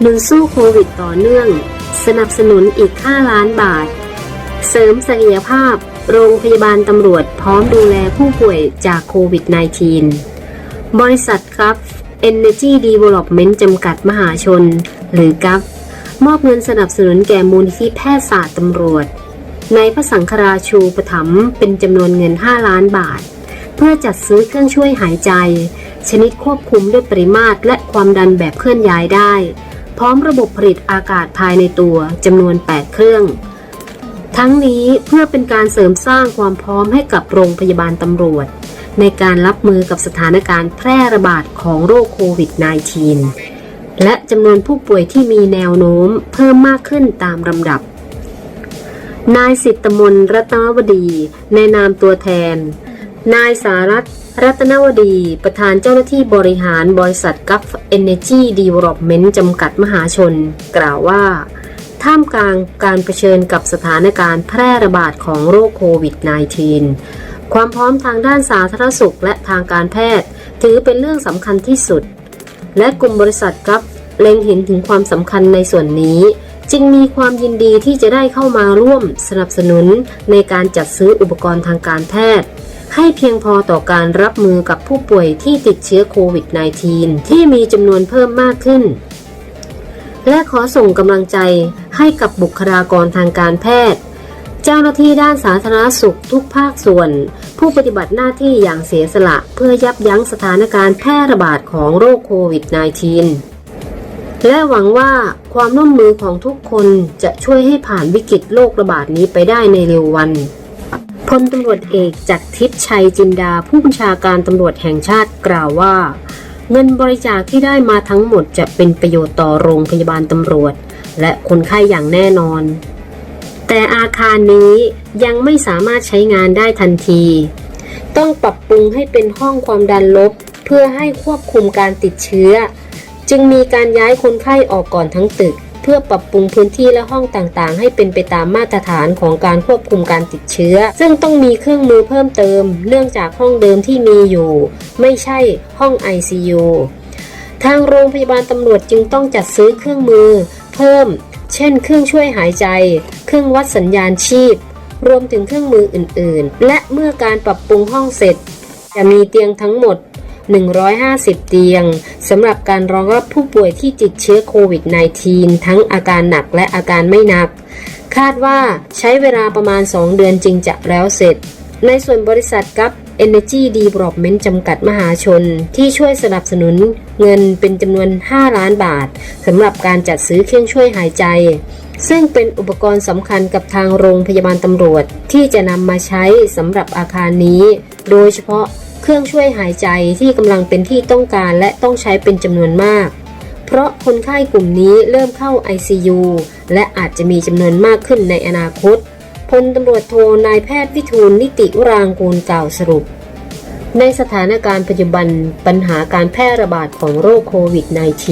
หนุนสู้โควิดต่อเนื่อง สนับสนุนอีก 5 ล้านบาท เสริมศักยภาพ โรงพยาบาลตำรวจพร้อมดูแลผู้ป่วยจากโควิด -19 บริษัทครับ Energy Development จำกัดมหาชน หรือกัฟมอบเงินสนับสนุนแก่มูลนิธิแพทยศาสตร์ตำรวจ ในพระสังฆราชูปถัมภ์เป็นจำนวนเงิน 5 ล้านบาท เพื่อจัดซื้อเครื่องช่วยหายใจ ชนิดควบคุมด้วยปริมาตรและความดันแบบเคลื่อนย้ายได้ พร้อมระบบผลิตอากาศภายในตัวจำนวน 8 เครื่อง ทั้งนี้เพื่อเป็นการเสริมสร้างความพร้อมให้กับโรงพยาบาลตำรวจ ในการรับมือกับสถานการณ์แพร่ระบาดของโรคโควิด -19 และจำนวนผู้ป่วยที่มีแนวโน้มเพิ่มมากขึ้นตามลำดับ นายสิทธมนรัตนวดี ในนามตัวแทน นายสารัตรัตนวดี ประธานเจ้าหน้าที่บริหารบริษัทกัฟเอเนจีดีเวล็อปเมนต์จำกัดมหาชน กล่าวว่า ท่ามกลางการเผชิญกับสถานการณ์แพร่ระบาดของโรคโควิด -19 ความพร้อมทางด้านสาธารณสุขและทางการแพทย์ ถือเป็นเรื่องสำคัญที่สุด และกลุ่มบริษัทกัฟเล็งเห็นถึงความสำคัญในส่วนนี้ จึงมีความยินดีที่จะได้เข้ามาร่วมสนับสนุนในการจัดซื้ออุปกรณ์ทางการแพทย์ ให้เพียงพอต่อการรับมือกับผู้ป่วยที่ติดเชื้อโควิด -19 ที่มีจำนวนเพิ่มมากขึ้น และขอส่งกำลังใจให้กับบุคลากรทางการแพทย์ เจ้าหน้าที่ด้านสาธารณสุขทุกภาคส่วน ผู้ปฏิบัติหน้าที่อย่างเสียสละเพื่อยับยั้งสถานการณ์แพร่ระบาดของโรคโควิด -19 และหวังว่าความร่วมมือของทุกคนจะช่วยให้ผ่านวิกฤตโรคระบาดนี้ไปได้ในเร็ววัน พลตำรวจเอกจากทิพย์ชัยจินดาผู้บัญชาการตำรวจแห่งชาติกล่าวว่า เงินบริจาคที่ได้มาทั้งหมดจะเป็นประโยชน์ต่อโรงพยาบาลตำรวจ และคนไข้อย่างแน่นอน แต่อาคารนี้ยังไม่สามารถใช้งานได้ทันที ต้องปรับปรุงให้เป็นห้องความดันลบ เพื่อให้ควบคุมการติดเชื้อ จึงมีการย้ายคนไข้ออกก่อนทั้งตึก พื่อปรับปรุงพื้นที่และห้องต่างๆ ให้เป็นไปตามมาตรฐานของการควบคุมการติดเชื้อ ซึ่งต้องมีเครื่องมือเพิ่มเติม เนื่องจากห้องเดิมที่มีอยู่ ไม่ใช่ห้อง ICU ทางโรงพยาบาลตำรวจจึงต้องจัดซื้อเครื่องมือ เพิ่ม เช่น เครื่องช่วยหายใจ เครื่องวัดสัญญาณชีพ รวมถึงเครื่องมืออื่นๆ และเมื่อการปรับปรุงห้องเสร็จ จะมีเตียงทั้งหมด 150 เตียงสำหรับการรองรับผู้ป่วยที่ติดเชื้อโควิด -19 ทั้งอาการหนักและอาการไม่หนัก คาดว่าใช้เวลาประมาณ 2 เดือนจึงจะแล้วเสร็จ ในส่วนบริษัทกับ Energy Development จำกัดมหาชน ที่ช่วยสนับสนุนเงินเป็นจำนวน 5 ล้านบาทสำหรับการจัดซื้อเครื่องช่วยหายใจ ซึ่งเป็นอุปกรณ์สำคัญกับทางโรงพยาบาลตำรวจ ที่จะนำมาใช้สำหรับอาคารนี้ โดยเฉพาะ เครื่องช่วยหายใจที่กำลังเป็นที่ต้องการและต้องใช้เป็นจำนวนมาก เพราะคนไข้กลุ่มนี้เริ่มเข้า ICU และอาจจะมีจำนวนมากขึ้นในอนาคตพลตำรวจโทนายแพทย์วิทูลนิติวรางกูลกล่าวสรุป ในสถานการณ์ปัจจุบันปัญหาการแพร่ระบาดของโรคโควิด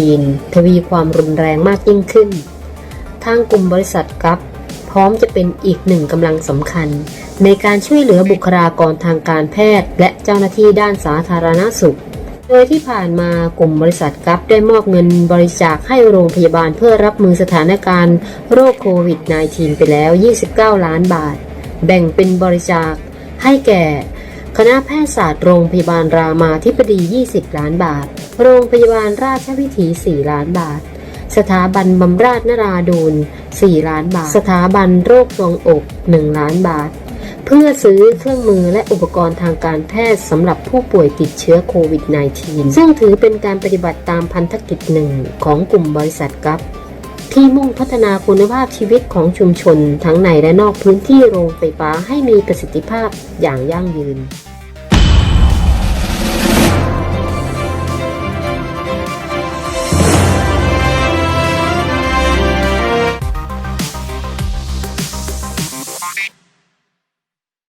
-19 ทวีความรุนแรงมากยิ่งขึ้น ทางกลุ่มบริษัทกัฟพร้อมจะเป็นอีกหนึ่งกำลังสำคัญ ในการช่วยเหลือบุคลากรทางการแพทย์ และ เจ้าหน้าที่ด้านสาธารณสุข โดยที่ผ่านมากลุ่มบริษัทกัฟได้มอบเงินบริจาคให้โรงพยาบาลเพื่อรับมือสถานการณ์โรคโควิด -19 ไปแล้ว 29 ล้านบาท แบ่งเป็นบริจาคให้แก่ คณะแพทยศาสตร์โรงพยาบาลรามาธิบดี 20 ล้านบาท โรงพยาบาลราชวิถี 4 ล้านบาท สถาบันบำราศนราดูน4ล้านบาท สถาบันโรคดวงอก 1 ล้านบาท เพื่อซื้อเครื่องมือและอุปกรณ์ทางการแพทย์สำหรับผู้ป่วยติดเชื้อโควิด -19 ซึ่งถือเป็นการปฏิบัติตามพันธกิจหนึ่งของกลุ่มบริษัทกับที่มุ่งพัฒนาคุณภาพชีวิตของชุมชนทั้งในและนอกพื้นที่โรงไฟฟ้าให้มีประสิทธิภาพอย่างยั่งยืน